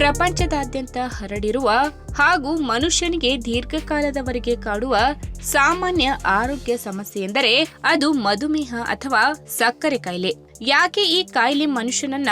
ಪ್ರಪಂಚದಾದ್ಯಂತ ಹರಡಿರುವ ಹಾಗೂ ಮನುಷ್ಯನಿಗೆ ದೀರ್ಘಕಾಲದವರೆಗೆ ಕಾಡುವ ಸಾಮಾನ್ಯ ಆರೋಗ್ಯ ಸಮಸ್ಯೆ ಎಂದರೆ ಅದು ಮಧುಮೇಹ ಅಥವಾ ಸಕ್ಕರೆ ಕಾಯಿಲೆ. ಯಾಕೆ ಈ ಕಾಯಿಲೆ ಮನುಷ್ಯನನ್ನ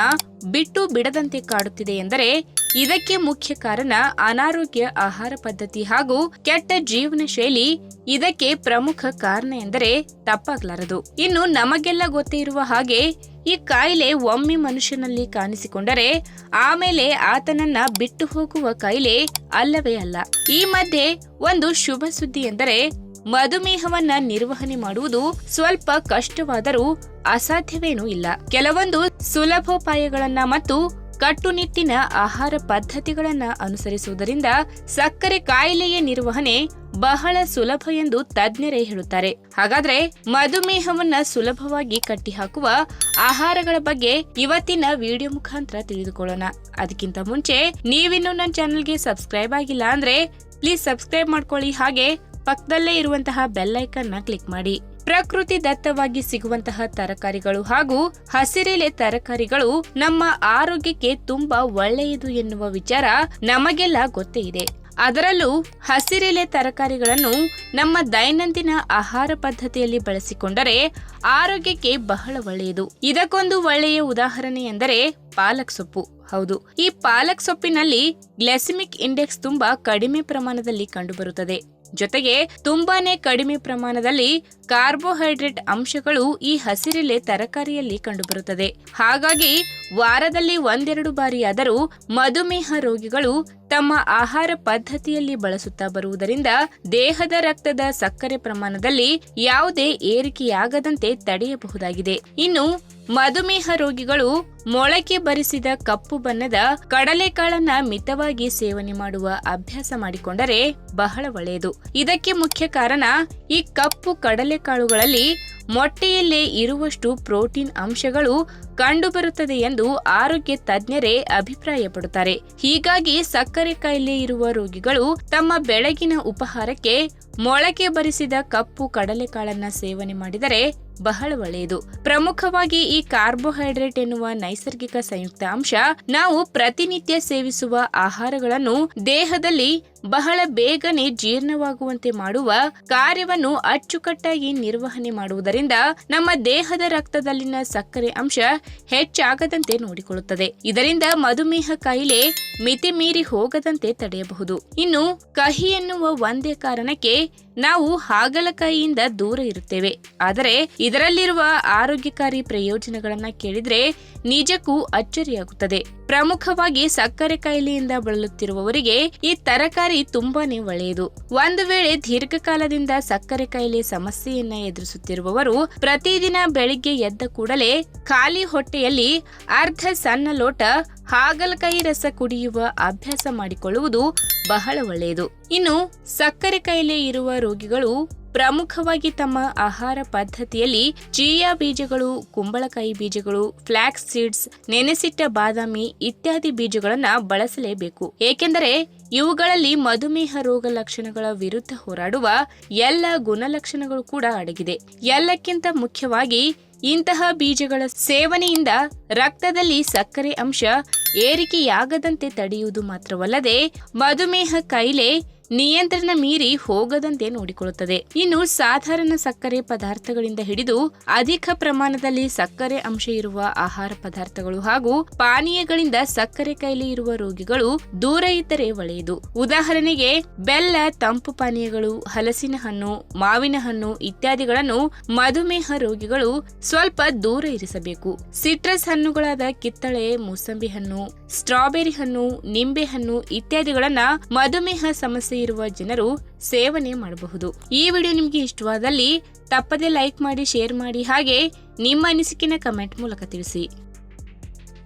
ಬಿಟ್ಟು ಬಿಡದಂತೆ ಕಾಡುತ್ತಿದೆ ಎಂದರೆ ಇದಕ್ಕೆ ಮುಖ್ಯ ಕಾರಣ ಅನಾರೋಗ್ಯ ಆಹಾರ ಪದ್ಧತಿ ಹಾಗೂ ಕೆಟ್ಟ ಜೀವನ ಶೈಲಿ ಇದಕ್ಕೆ ಪ್ರಮುಖ ಕಾರಣ ಎಂದರೆ ತಪ್ಪಾಗಲಾರದು. ಇನ್ನು ನಮಗೆಲ್ಲ ಗೊತ್ತೇ ಇರುವ ಹಾಗೆ ಈ ಕಾಯಿಲೆ ಒಮ್ಮೆ ಮನುಷ್ಯನಲ್ಲಿ ಕಾಣಿಸಿಕೊಂಡರೆ ಆಮೇಲೆ ಆತನನ್ನ ಬಿಟ್ಟು ಹೋಗುವ ಕಾಯಿಲೆ ಅಲ್ಲವೇ ಅಲ್ಲ. ಈ ಮಧ್ಯೆ ಒಂದು ಶುಭ ಸುದ್ದಿ ಎಂದರೆ ಮಧುಮೇಹವನ್ನ ನಿರ್ವಹಣೆ ಮಾಡುವುದು ಸ್ವಲ್ಪ ಕಷ್ಟವಾದರೂ ಅಸಾಧ್ಯವೇನೂ ಇಲ್ಲ. ಕೆಲವೊಂದು ಸುಲಭೋಪಾಯಗಳನ್ನ ಮತ್ತು ಕಟ್ಟುನಿಟ್ಟಿನ ಆಹಾರ ಪದ್ಧತಿಗಳನ್ನು ಅನುಸರಿಸುವುದರಿಂದ ಸಕ್ಕರೆ ಕಾಯಿಲೆಯ ನಿರ್ವಹಣೆ ಬಹಳ ಸುಲಭ ಎಂದು ತಜ್ಞರೇ ಹೇಳುತ್ತಾರೆ. ಹಾಗಾದ್ರೆ ಮಧುಮೇಹವನ್ನ ಸುಲಭವಾಗಿ ಕಟ್ಟಿಹಾಕುವ ಆಹಾರಗಳ ಬಗ್ಗೆ ಇವತ್ತಿನ ವಿಡಿಯೋ ಮುಖಾಂತರ ತಿಳಿದುಕೊಳ್ಳೋಣ. ಅದಕ್ಕಿಂತ ಮುಂಚೆ ನೀವಿನ್ನು ನನ್ನ ಚಾನೆಲ್ಗೆ ಸಬ್ಸ್ಕ್ರೈಬ್ ಆಗಿಲ್ಲ ಅಂದ್ರೆ ಪ್ಲೀಸ್ ಸಬ್ಸ್ಕ್ರೈಬ್ ಮಾಡ್ಕೊಳ್ಳಿ. ಹಾಗೆ ಪಕ್ಕದಲ್ಲೇ ಇರುವಂತಹ ಬೆಲ್ನ ಕ್ಲಿಕ್ ಮಾಡಿ. ಪ್ರಕೃತಿ ದತ್ತವಾಗಿ ಸಿಗುವಂತಹ ತರಕಾರಿಗಳು ಹಾಗೂ ಹಸಿರೆಲೆ ತರಕಾರಿಗಳು ನಮ್ಮ ಆರೋಗ್ಯಕ್ಕೆ ತುಂಬಾ ಒಳ್ಳೆಯದು ಎನ್ನುವ ವಿಚಾರ ನಮಗೆಲ್ಲ ಗೊತ್ತೇ ಇದೆ. ಅದರಲ್ಲೂ ಹಸಿರೆಲೆ ತರಕಾರಿಗಳನ್ನು ನಮ್ಮ ದೈನಂದಿನ ಆಹಾರ ಪದ್ಧತಿಯಲ್ಲಿ ಬಳಸಿಕೊಂಡರೆ ಆರೋಗ್ಯಕ್ಕೆ ಬಹಳ ಒಳ್ಳೆಯದು. ಇದಕ್ಕೊಂದು ಒಳ್ಳೆಯ ಉದಾಹರಣೆ ಎಂದರೆ ಪಾಲಕ್ ಸೊಪ್ಪು. ಹೌದು, ಈ ಪಾಲಕ್ ಸೊಪ್ಪಿನಲ್ಲಿ ಗ್ಲೆಸಿಮಿಕ್ ಇಂಡೆಕ್ಸ್ ತುಂಬಾ ಕಡಿಮೆ ಪ್ರಮಾಣದಲ್ಲಿ ಕಂಡುಬರುತ್ತದೆ. ಜೊತೆಗೆ ತುಂಬಾನೇ ಕಡಿಮೆ ಪ್ರಮಾಣದಲ್ಲಿ ಕಾರ್ಬೋಹೈಡ್ರೇಟ್ ಅಂಶಗಳು ಈ ಹಸಿರೆಲೆ ತರಕಾರಿಯಲ್ಲಿ ಕಂಡುಬರುತ್ತದೆ. ಹಾಗಾಗಿ ವಾರದಲ್ಲಿ ಒಂದೆರಡು ಬಾರಿಯಾದರೂ ಮಧುಮೇಹ ರೋಗಿಗಳು ತಮ್ಮ ಆಹಾರ ಪದ್ಧತಿಯಲ್ಲಿ ಬಳಸುತ್ತಾ ಬರುವುದರಿಂದ ದೇಹದ ರಕ್ತದ ಸಕ್ಕರೆ ಪ್ರಮಾಣದಲ್ಲಿ ಯಾವುದೇ ಏರಿಕೆಯಾಗದಂತೆ ತಡೆಯಬಹುದಾಗಿದೆ. ಇನ್ನು, ಮಧುಮೇಹ ರೋಗಿಗಳು ಮೊಳಕೆ ಬರಿಸಿದ ಕಪ್ಪು ಬಣ್ಣದ ಕಡಲೆಕಾಳನ್ನ ಮಿತವಾಗಿ ಸೇವನೆ ಮಾಡುವ ಅಭ್ಯಾಸ ಮಾಡಿಕೊಂಡರೆ ಬಹಳ ಒಳ್ಳೆಯದು. ಇದಕ್ಕೆ ಮುಖ್ಯ ಕಾರಣ, ಈ ಕಪ್ಪು ಕಡಲೆಕಾಳುಗಳಲ್ಲಿ ಮೊಟ್ಟೆಯಲ್ಲೇ ಇರುವಷ್ಟು ಪ್ರೋಟೀನ್ ಅಂಶಗಳು ಕಂಡುಬರುತ್ತದೆ ಎಂದು ಆರೋಗ್ಯ ತಜ್ಞರೇ ಅಭಿಪ್ರಾಯಪಡುತ್ತಾರೆ. ಹೀಗಾಗಿ ಸಕ್ಕರೆ ಕಾಯಿಲೆ ಇರುವ ರೋಗಿಗಳು ತಮ್ಮ ಬೆಳಗಿನ ಉಪಹಾರಕ್ಕೆ ಮೊಳಕೆ ಬರಿಸಿದ ಕಪ್ಪು ಕಡಲೆಕಾಳನ್ನ ಸೇವನೆ ಮಾಡಿದರೆ ಬಹಳ ಒಳ್ಳೆಯದು. ಪ್ರಮುಖವಾಗಿ ಈ ಕಾರ್ಬೋಹೈಡ್ರೇಟ್ ಎನ್ನುವ ನೈಸರ್ಗಿಕ ಸಂಯುಕ್ತ ಅಂಶ ನಾವು ಪ್ರತಿನಿತ್ಯ ಸೇವಿಸುವ ಆಹಾರಗಳನ್ನು ದೇಹದಲ್ಲಿ ಬಹಳ ಬೇಗನೆ ಜೀರ್ಣವಾಗುವಂತೆ ಮಾಡುವ ಕಾರ್ಯವನ್ನು ಅಚ್ಚುಕಟ್ಟಾಗಿ ನಿರ್ವಹಣೆ ಮಾಡುವುದರಿಂದ ನಮ್ಮ ದೇಹದ ರಕ್ತದಲ್ಲಿನ ಸಕ್ಕರೆ ಅಂಶ ಹೆಚ್ಚಾಗದಂತೆ ನೋಡಿಕೊಳ್ಳುತ್ತದೆ. ಇದರಿಂದ ಮಧುಮೇಹ ಕಾಯಿಲೆ ಮಿತಿ ಮೀರಿ ಹೋಗದಂತೆ ತಡೆಯಬಹುದು. ಇನ್ನು ಕಹಿ ಎನ್ನುವ ಒಂದೇ ಕಾರಣಕ್ಕೆ ನಾವು ಹಾಗಲಕಾಯಿಯಿಂದ ದೂರ ಇರುತ್ತೇವೆ. ಆದರೆ ಇದರಲ್ಲಿರುವ ಆರೋಗ್ಯಕಾರಿ ಪ್ರಯೋಜನಗಳನ್ನ ಕೇಳಿದ್ರೆ ನಿಜಕ್ಕೂ ಅಚ್ಚರಿಯಾಗುತ್ತದೆ. ಪ್ರಮುಖವಾಗಿ ಸಕ್ಕರೆ ಕಾಯಿಲೆಯಿಂದ ಬಳಲುತ್ತಿರುವವರಿಗೆ ಈ ತರಕಾರಿ ತುಂಬಾನೇ ಒಳ್ಳೆಯದು. ಒಂದು ವೇಳೆ ದೀರ್ಘಕಾಲದಿಂದ ಸಕ್ಕರೆ ಕಾಯಿಲೆ ಸಮಸ್ಯೆಯನ್ನ ಎದುರಿಸುತ್ತಿರುವವರು ಪ್ರತಿದಿನ ಬೆಳಿಗ್ಗೆ ಎದ್ದ ಕೂಡಲೇ ಖಾಲಿ ಹೊಟ್ಟೆಯಲ್ಲಿ ಅರ್ಧ ಸಣ್ಣ ಲೋಟ ಹಾಗಲಕಾಯಿ ರಸ ಕುಡಿಯುವ ಅಭ್ಯಾಸ ಮಾಡಿಕೊಳ್ಳುವುದು ಬಹಳ ಒಳ್ಳೆಯದು. ಇನ್ನು, ಸಕ್ಕರೆ ಕಾಯಿಲೆ ಇರುವ ರೋಗಿಗಳು ಪ್ರಮುಖವಾಗಿ ತಮ್ಮ ಆಹಾರ ಪದ್ಧತಿಯಲ್ಲಿ ಚೀಯಾ ಬೀಜಗಳು, ಕುಂಬಳಕಾಯಿ ಬೀಜಗಳು, ಫ್ಲಾಕ್ಸ್ ಸೀಡ್ಸ್, ನೆನೆಸಿಟ್ಟ ಬಾದಾಮಿ ಇತ್ಯಾದಿ ಬೀಜಗಳನ್ನ ಬಳಸಲೇಬೇಕು. ಏಕೆಂದರೆ, ಇವುಗಳಲ್ಲಿ ಮಧುಮೇಹ ರೋಗ ಲಕ್ಷಣಗಳ ವಿರುದ್ಧ ಹೋರಾಡುವ ಎಲ್ಲ ಗುಣಲಕ್ಷಣಗಳು ಕೂಡ ಅಡಗಿದೆ. ಎಲ್ಲಕ್ಕಿಂತ ಮುಖ್ಯವಾಗಿ ಇಂತಹ ಬೀಜಗಳ ಸೇವನೆಯಿಂದ ರಕ್ತದಲ್ಲಿ ಸಕ್ಕರೆ ಅಂಶ ಏರಿಕೆಯಾಗದಂತೆ ತಡೆಯುವುದು ಮಾತ್ರವಲ್ಲದೆ ಮಧುಮೇಹ ಕಾಯಿಲೆ ನಿಯಂತ್ರಣ ಮೀರಿ ಹೋಗದಂತೆ ನೋಡಿಕೊಳ್ಳುತ್ತದೆ. ಇನ್ನು ಸಾಧಾರಣ ಸಕ್ಕರೆ ಪದಾರ್ಥಗಳಿಂದ ಹಿಡಿದು ಅಧಿಕ ಪ್ರಮಾಣದಲ್ಲಿ ಸಕ್ಕರೆ ಅಂಶ ಇರುವ ಆಹಾರ ಪದಾರ್ಥಗಳು ಹಾಗೂ ಪಾನೀಯಗಳಿಂದ ಸಕ್ಕರೆ ಕಾಯಿಲೆ ಇರುವ ರೋಗಿಗಳು ದೂರ ಇದ್ದರೆ ಒಳ್ಳೆಯದು. ಉದಾಹರಣೆಗೆ, ಬೆಲ್ಲ, ತಂಪು ಪಾನೀಯಗಳು, ಹಲಸಿನ ಹಣ್ಣು, ಮಾವಿನ ಹಣ್ಣು ಇತ್ಯಾದಿಗಳನ್ನು ಮಧುಮೇಹ ರೋಗಿಗಳು ಸ್ವಲ್ಪ ದೂರ ಇರಿಸಬೇಕು. ಸಿಟ್ರಸ್ ಹಣ್ಣುಗಳಾದ ಕಿತ್ತಳೆ, ಮೂಸಂಬಿ ಹಣ್ಣು, ಸ್ಟ್ರಾಬೆರಿ ಹಣ್ಣು, ನಿಂಬೆ ಹಣ್ಣು ಇತ್ಯಾದಿಗಳನ್ನ ಮಧುಮೇಹ ಸಮಸ್ಯೆ ಇರುವ ಜನರು ಸೇವನೆ ಮಾಡಬಹುದು. ಈ ವಿಡಿಯೋ ನಿಮಗೆ ಇಷ್ಟವಾದಲ್ಲಿ ತಪ್ಪದೆ ಲೈಕ್ ಮಾಡಿ ಶೇರ್ ಮಾಡಿ ಹಾಗೆ ನಿಮ್ಮ ಅನಿಸಿಕೆನ ಕಮೆಂಟ್ ಮೂಲಕ ತಿಳಿಸಿ.